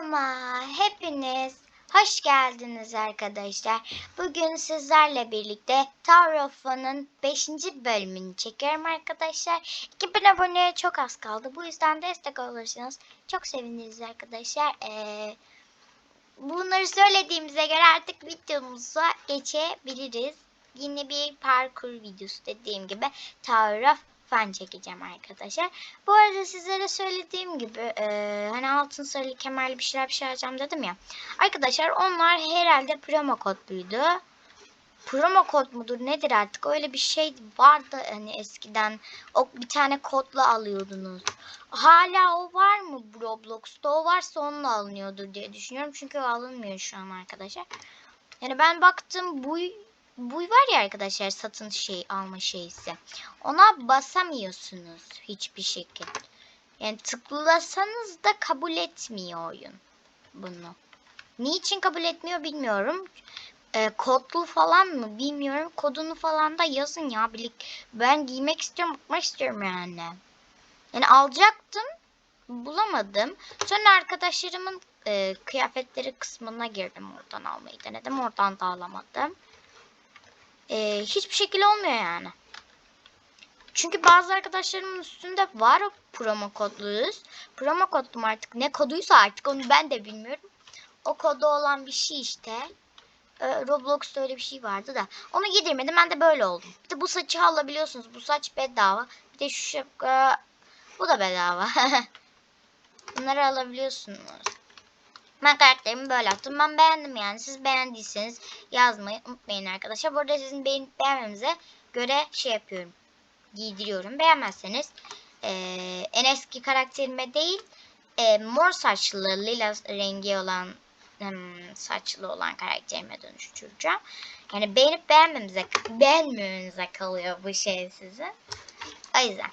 Kanalıma hepiniz hoş geldiniz arkadaşlar. Bugün sizlerle birlikte Tower of Fun'ın 5. bölümünü çekiyorum arkadaşlar. 2000 aboneye çok az kaldı. Bu yüzden destek olursanız çok seviniriz arkadaşlar. Ee, bunları söylediğimize göre artık videomuza geçebiliriz. Yine bir parkur videosu dediğim gibi Tower Fun çekeceğim arkadaşlar. Bu arada sizlere söylediğim gibi e, hani altın sarılı kemerli bir şeyler bir şey alacağım dedim ya. Arkadaşlar onlar herhalde promo kodluydu. Promo kod mudur nedir artık öyle bir şey vardı hani eskiden o bir tane kodla alıyordunuz. Hala o var mı Roblox'ta o varsa onunla alınıyordur diye düşünüyorum çünkü o alınmıyor şu an arkadaşlar. Yani ben baktım bu bu var ya arkadaşlar satın şey alma şeysi. Ona basamıyorsunuz hiçbir şekilde. Yani tıklasanız da kabul etmiyor oyun bunu. Niçin kabul etmiyor bilmiyorum. E, kodlu falan mı bilmiyorum. Kodunu falan da yazın ya. Birlik. Ben giymek istiyorum, bakmak istiyorum yani. Yani alacaktım. Bulamadım. Sonra arkadaşlarımın e, kıyafetleri kısmına girdim. Oradan almayı denedim. Oradan da alamadım. E, hiçbir şekilde olmuyor yani. Çünkü bazı arkadaşlarımın üstünde var o promo kodluyuz. Promo kodum artık ne koduysa artık onu ben de bilmiyorum. O kodu olan bir şey işte. Ee, Roblox'ta öyle bir şey vardı da. Onu yedirmedim ben de böyle oldum. Bir de bu saçı alabiliyorsunuz. Bu saç bedava. Bir de şu şapka bu da bedava. Bunları alabiliyorsunuz. Ben karakterimi böyle yaptım. Ben beğendim yani. Siz beğendiyseniz yazmayı unutmayın arkadaşlar. Burada sizin beğenip beğenmemize göre şey yapıyorum. Giydiriyorum. Beğenmezseniz eee, en eski karakterime değil eee, mor saçlı lila rengi olan hmm, saçlı olan karakterime dönüştüreceğim. Yani beğenip beğenmemize beğenmemenize kalıyor bu şey sizin. O yüzden.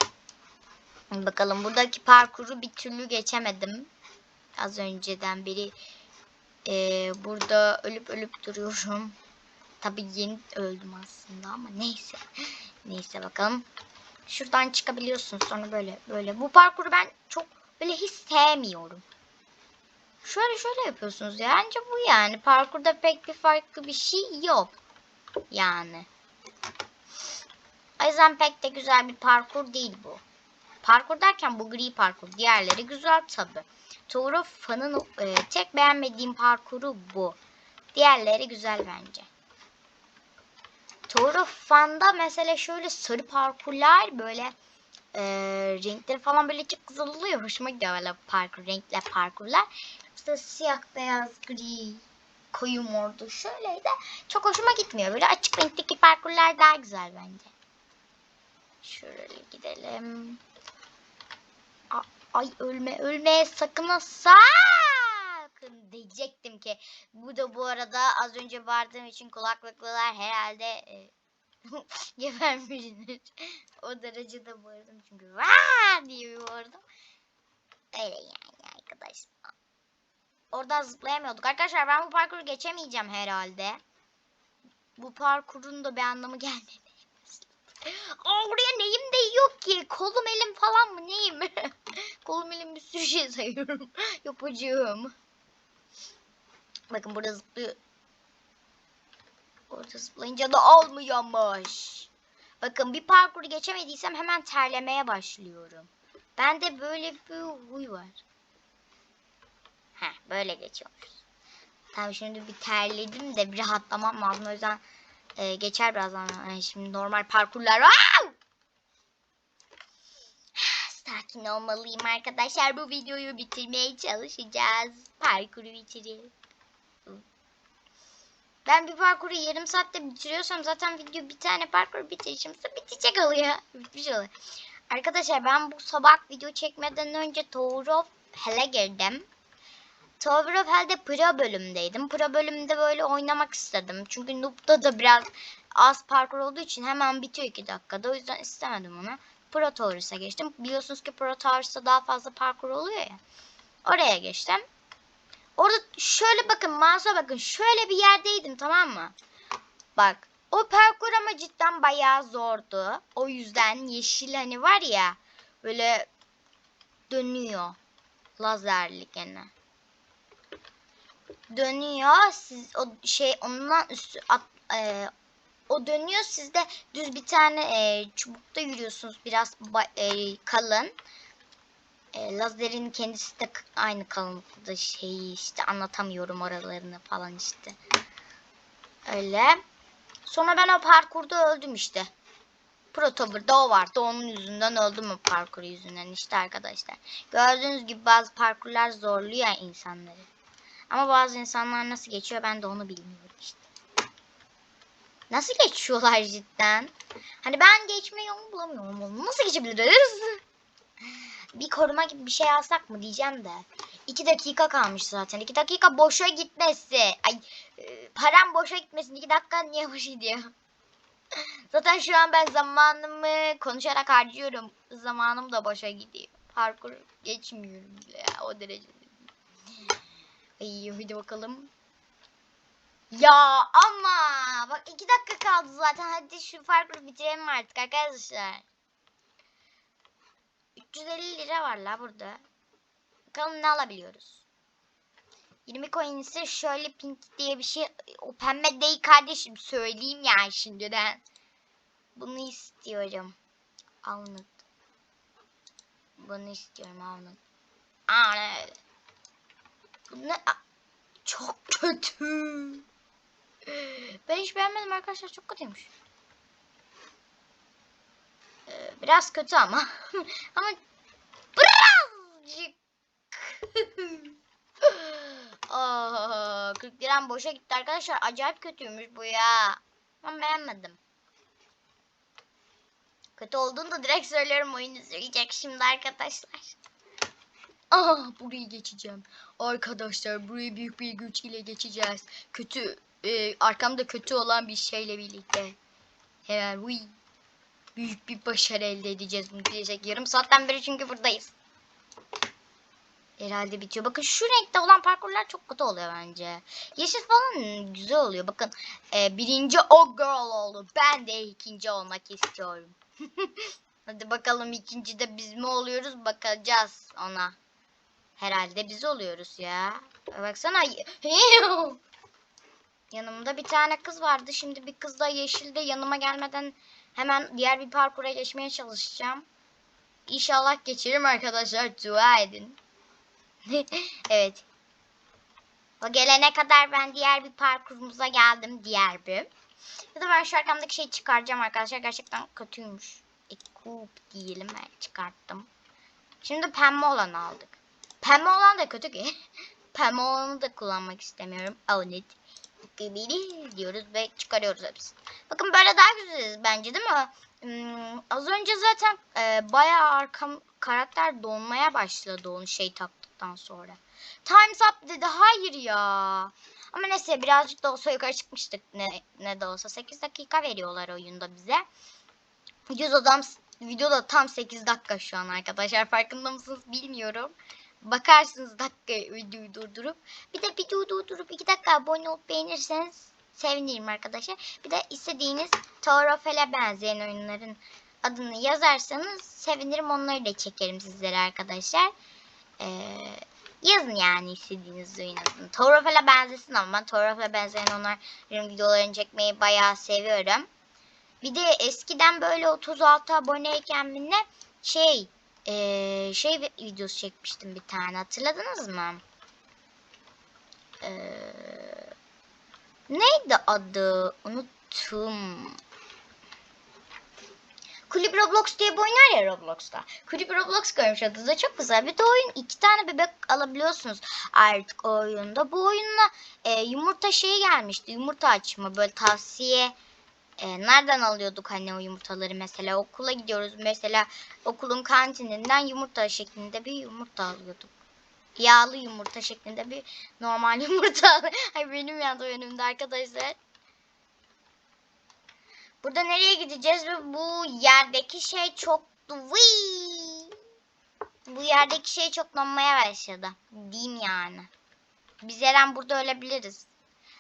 Bakalım buradaki parkuru bir türlü geçemedim. Az önceden beri eee, burada ölüp ölüp duruyorum. Tabii yeni öldüm aslında ama neyse. Neyse bakalım. Şuradan çıkabiliyorsun sonra böyle böyle. Bu parkuru ben çok böyle hiç sevmiyorum. Şöyle şöyle yapıyorsunuz ya. Bence bu yani. Parkurda pek bir farklı bir şey yok. Yani. O yüzden pek de güzel bir parkur değil bu. Parkur derken bu gri parkur. Diğerleri güzel tabi. Tour of Fun'ın e, tek beğenmediğim parkuru bu. Diğerleri güzel bence. Tour of Fun'da mesela şöyle sarı parkurlar böyle e, renkleri falan böyle çok güzel oluyor. Hoşuma gidiyor böyle parkur, renkli parkurlar. İşte siyah, beyaz, gri, koyu mordu şöyleydi. Çok hoşuma gitmiyor. Böyle açık renkteki parkurlar daha güzel bence. Şöyle gidelim. Ay ölme ölme sakın ha sakın diyecektim ki bu da bu arada az önce vardığım için kulaklıklılar herhalde e, gebermiştir. o derecede bağırdım çünkü vaa diye bağırdım. Öyle yani arkadaşlar. Oradan zıplayamıyorduk. Arkadaşlar ben bu parkuru geçemeyeceğim herhalde. Bu parkurun da bir anlamı gelmedi. Aa, oraya neyim değiyor ki? Kolum elim falan mı neyim? Kolum elim bir sürü şey sayıyorum. Yapacağım. Bakın burada zıplıyor. Orada zıplayınca da olmuyormuş. Bakın bir parkuru geçemediysem hemen terlemeye başlıyorum. Bende böyle bir huy var. Heh böyle geçiyormuş. Tamam şimdi bir terledim de bir rahatlamam lazım. O yüzden e, geçer birazdan. Yani şimdi normal parkurlar. Aa! Sakin olmalıyım arkadaşlar. Bu videoyu bitirmeye çalışacağız. Parkuru bitirelim. Ben bir parkuru yarım saatte bitiriyorsam zaten video bir tane parkur bitirişimse bitecek oluyor. Bitmiş oluyor. Arkadaşlar ben bu sabah video çekmeden önce Tower of Hell'e girdim. Tower of Hell'de Pro bölümdeydim. Pro bölümde böyle oynamak istedim. Çünkü Noob'da da biraz az parkur olduğu için hemen bitiyor 2 dakikada. O yüzden istemedim onu. Pro Towers'a geçtim. Biliyorsunuz ki Pro Towers'ta daha fazla parkur oluyor ya. Oraya geçtim. Orada şöyle bakın mouse'a bakın. Şöyle bir yerdeydim tamam mı? Bak. O parkur ama cidden bayağı zordu. O yüzden yeşil hani var ya. Böyle dönüyor. Lazerli gene. dönüyor. Siz o şey ondan üstü at, e, o dönüyor. Siz de düz bir tane e, çubukta yürüyorsunuz. Biraz e, kalın. E, lazerin kendisi de aynı kalınlıkta şey işte anlatamıyorum oralarını falan işte. Öyle. Sonra ben o parkurda öldüm işte. Protober'da o vardı. Onun yüzünden öldüm o parkur yüzünden işte arkadaşlar. Gördüğünüz gibi bazı parkurlar zorluyor insanları. Ama bazı insanlar nasıl geçiyor ben de onu bilmiyorum. Nasıl geçiyorlar cidden? Hani ben geçme yolunu bulamıyorum. Nasıl geçebiliriz? Bir koruma gibi bir şey alsak mı diyeceğim de. İki dakika kalmış zaten. İki dakika boşa gitmesi. Ay e, param boşa gitmesin. İki dakika niye boşa gidiyor? Zaten şu an ben zamanımı konuşarak harcıyorum. Zamanım da boşa gidiyor. Parkur geçmiyorum bile ya o derecede. Ay hadi bakalım. Ya ama bak iki dakika kaldı zaten. Hadi şu parkuru bitirelim artık arkadaşlar. 350 lira var la burada. Bakalım ne alabiliyoruz. 20 coin ise şöyle pink diye bir şey. O pembe değil kardeşim söyleyeyim yani şimdiden. Bunu istiyorum. Alnıt. Bunu istiyorum alnıt. Aa ne? Bu ne? Aa, Çok kötü. Ben hiç beğenmedim arkadaşlar çok kötüymüş. Ee, biraz kötü ama. ama birazcık. Aa, 40 liram boşa gitti arkadaşlar. Acayip kötüymüş bu ya. Ben beğenmedim. Kötü olduğunu da direkt söylüyorum oyunu söyleyecek şimdi arkadaşlar. Aha burayı geçeceğim. Arkadaşlar burayı büyük bir güç ile geçeceğiz. Kötü e, arkamda kötü olan bir şeyle birlikte. Hemen uy. Büyük bir başarı elde edeceğiz bunu diyecek. Yarım saatten beri çünkü buradayız. Herhalde bitiyor. Bakın şu renkte olan parkurlar çok kötü oluyor bence. Yeşil falan güzel oluyor. Bakın e, birinci o girl oldu. Ben de ikinci olmak istiyorum. Hadi bakalım ikinci de biz mi oluyoruz bakacağız ona. Herhalde biz oluyoruz ya. Baksana. Yanımda bir tane kız vardı. Şimdi bir kız da yeşilde yanıma gelmeden hemen diğer bir parkura geçmeye çalışacağım. İnşallah geçerim arkadaşlar. Dua edin. evet. O gelene kadar ben diğer bir parkurumuza geldim. Diğer bir. Ya da ben şu arkamdaki şeyi çıkaracağım arkadaşlar. Gerçekten kötüymüş. E, kup diyelim. Ben çıkarttım. Şimdi pembe olanı aldık. Pembe olan da kötü ki. pembe olanı da kullanmak istemiyorum. Own it. Gibi diyoruz ve çıkarıyoruz hepsini. Bakın böyle daha güzeliz bence değil mi? Hmm, az önce zaten e, bayağı arkam karakter donmaya başladı onu şey taktıktan sonra. Time's up dedi. Hayır ya. Ama neyse birazcık da olsa yukarı çıkmıştık ne, ne de olsa. 8 dakika veriyorlar oyunda bize. Videoda, videoda tam 8 dakika şu an arkadaşlar. Farkında mısınız bilmiyorum. Bakarsınız dakika videoyu durdurup. Bir de videoyu durdurup 2 dakika abone olup beğenirseniz sevinirim arkadaşlar. Bir de istediğiniz Torofele benzeyen oyunların adını yazarsanız sevinirim. Onları da çekerim sizlere arkadaşlar. Ee, yazın yani istediğiniz oyun adını. Torofele benzesin ama ben Torofele benzeyen onların videolarını çekmeyi bayağı seviyorum. Bir de eskiden böyle 36 aboneyken mi ne şey ee, şey videosu çekmiştim bir tane hatırladınız mı? Ee, neydi adı? Unuttum. Kulüp Roblox diye bir oyun var ya Roblox'ta. Kulüp Roblox koymuş adı da çok güzel. Bir de oyun iki tane bebek alabiliyorsunuz artık o oyunda. Bu oyunla e, yumurta şeyi gelmişti. Yumurta açma böyle tavsiye e, nereden alıyorduk hani o yumurtaları mesela okula gidiyoruz mesela okulun kantininden yumurta şeklinde bir yumurta alıyorduk. Yağlı yumurta şeklinde bir normal yumurta. Ay benim yandı önümde arkadaşlar. Burada nereye gideceğiz ve bu yerdeki şey çok Vıy! Bu yerdeki şey çok donmaya başladı. Diyeyim yani. Biz her an burada ölebiliriz.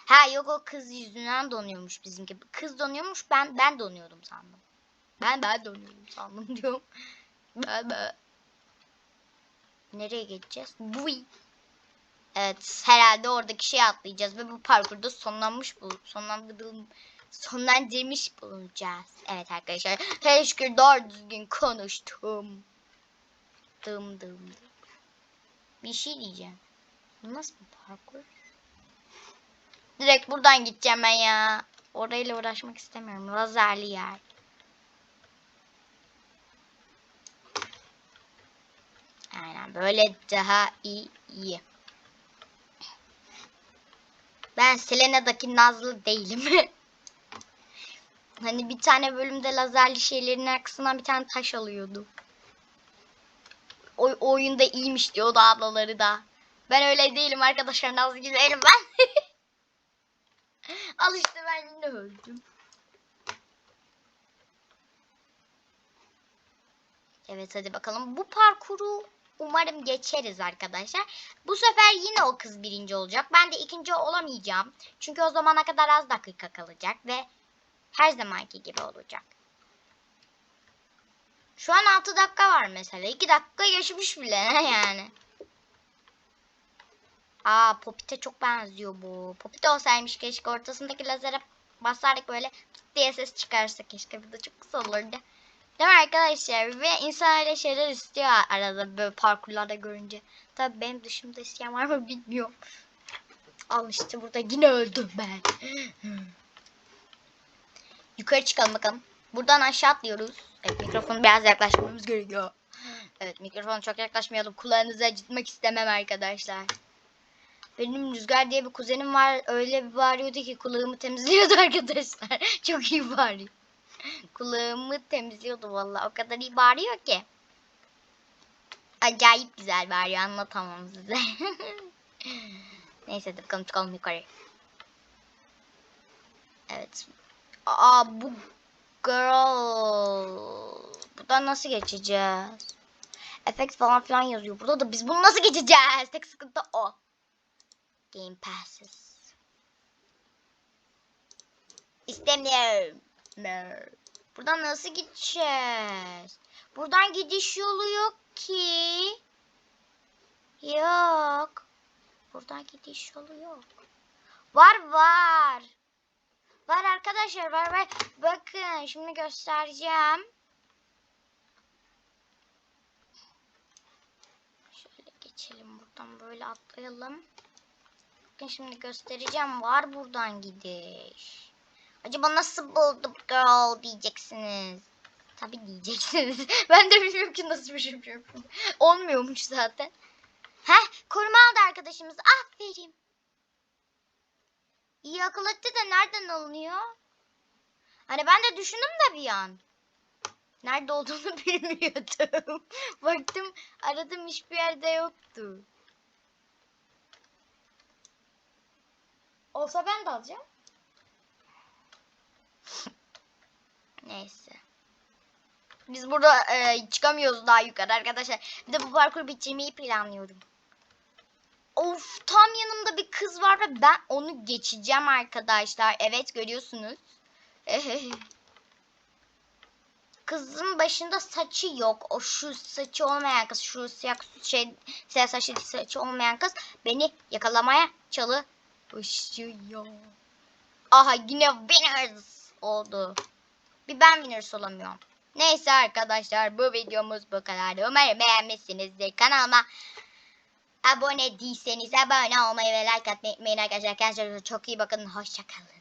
Ha yok o kız yüzünden donuyormuş bizimki. Kız donuyormuş ben ben donuyordum sandım. Ben ben donuyorum sandım diyorum. Ben ben. Nereye geçeceğiz? Buy. Evet herhalde oradaki şeyi atlayacağız ve bu parkurda sonlanmış bul sonlandırılmış sonlandırmış bulunacağız. Evet arkadaşlar teşekkür doğru düzgün konuştum. Dım dım dım. Bir şey diyeceğim. Bu nasıl bir parkur? Direkt buradan gideceğim ben ya. Orayla uğraşmak istemiyorum. Lazerli yer. Aynen böyle daha iyi. Ben Selena'daki Nazlı değilim. hani bir tane bölümde lazerli şeylerin arkasından bir tane taş alıyordu. O, o oyunda iyiymiş diyordu ablaları da. Ben öyle değilim arkadaşlar Nazlı gibi değilim ben. Al işte ben yine öldüm. Evet hadi bakalım. Bu parkuru umarım geçeriz arkadaşlar. Bu sefer yine o kız birinci olacak. Ben de ikinci olamayacağım. Çünkü o zamana kadar az dakika kalacak ve her zamanki gibi olacak. Şu an 6 dakika var mesela. 2 dakika geçmiş bile yani. Aa Popit'e çok benziyor bu. Popit olsaymış keşke ortasındaki lazere basardık böyle diye ses çıkarsa keşke. Bu da çok kısa olurdu. Değil mi arkadaşlar? Ve insan öyle şeyler istiyor arada böyle parkurlarda görünce. Tabii benim dışımda isteyen var mı bilmiyorum. Al işte burada yine öldüm ben. Yukarı çıkalım bakalım. Buradan aşağı atlıyoruz. Evet mikrofonu biraz yaklaşmamız gerekiyor. Evet mikrofonu çok yaklaşmayalım. Kulağınızı acıtmak istemem arkadaşlar. Benim Rüzgar diye bir kuzenim var. Öyle bir bağırıyordu ki kulağımı temizliyordu arkadaşlar. çok iyi bağırıyor. kulağımı temizliyordu vallahi. O kadar iyi bağırıyor ki. Acayip güzel bağırıyor. Anlatamam size. Neyse bakalım çıkalım yukarı. Evet. Aa bu girl. Buradan nasıl geçeceğiz? Efekt falan filan yazıyor. Burada da biz bunu nasıl geçeceğiz? Tek sıkıntı o. Game passes. İstemiyorum. Buradan nasıl gideceğiz? Buradan gidiş yolu yok ki. Yok. Buradan gidiş yolu yok. Var var. Var arkadaşlar var var. Bakın şimdi göstereceğim. Şöyle geçelim buradan böyle atlayalım. Bakın şimdi göstereceğim. Var buradan gidiş. Acaba nasıl buldum girl diyeceksiniz. Tabi diyeceksiniz. ben de bilmiyorum ki nasıl bir şey. Olmuyormuş zaten. Heh koruma aldı arkadaşımız. Aferin. İyi akıl etti de nereden alınıyor? Hani ben de düşündüm de bir an. Nerede olduğunu bilmiyordum. Baktım aradım hiçbir yerde yoktu. Olsa ben de alacağım. Neyse. Biz burada e, çıkamıyoruz daha yukarı arkadaşlar. Bir de bu parkuru bitirmeyi planlıyorum. Of tam yanımda bir kız var ve ben onu geçeceğim arkadaşlar. Evet görüyorsunuz. Kızın başında saçı yok. O şu saçı olmayan kız, şu siyah şey siyah saçı olmayan kız beni yakalamaya çalışıyor. Aha yine winners oldu. Bir ben winners olamıyorum. Neyse arkadaşlar bu videomuz bu kadar. Umarım beğenmişsinizdir. Kanalıma abone değilseniz abone olmayı ve like atmayı unutmayın arkadaşlar. Kendinize çok iyi bakın. Hoşçakalın.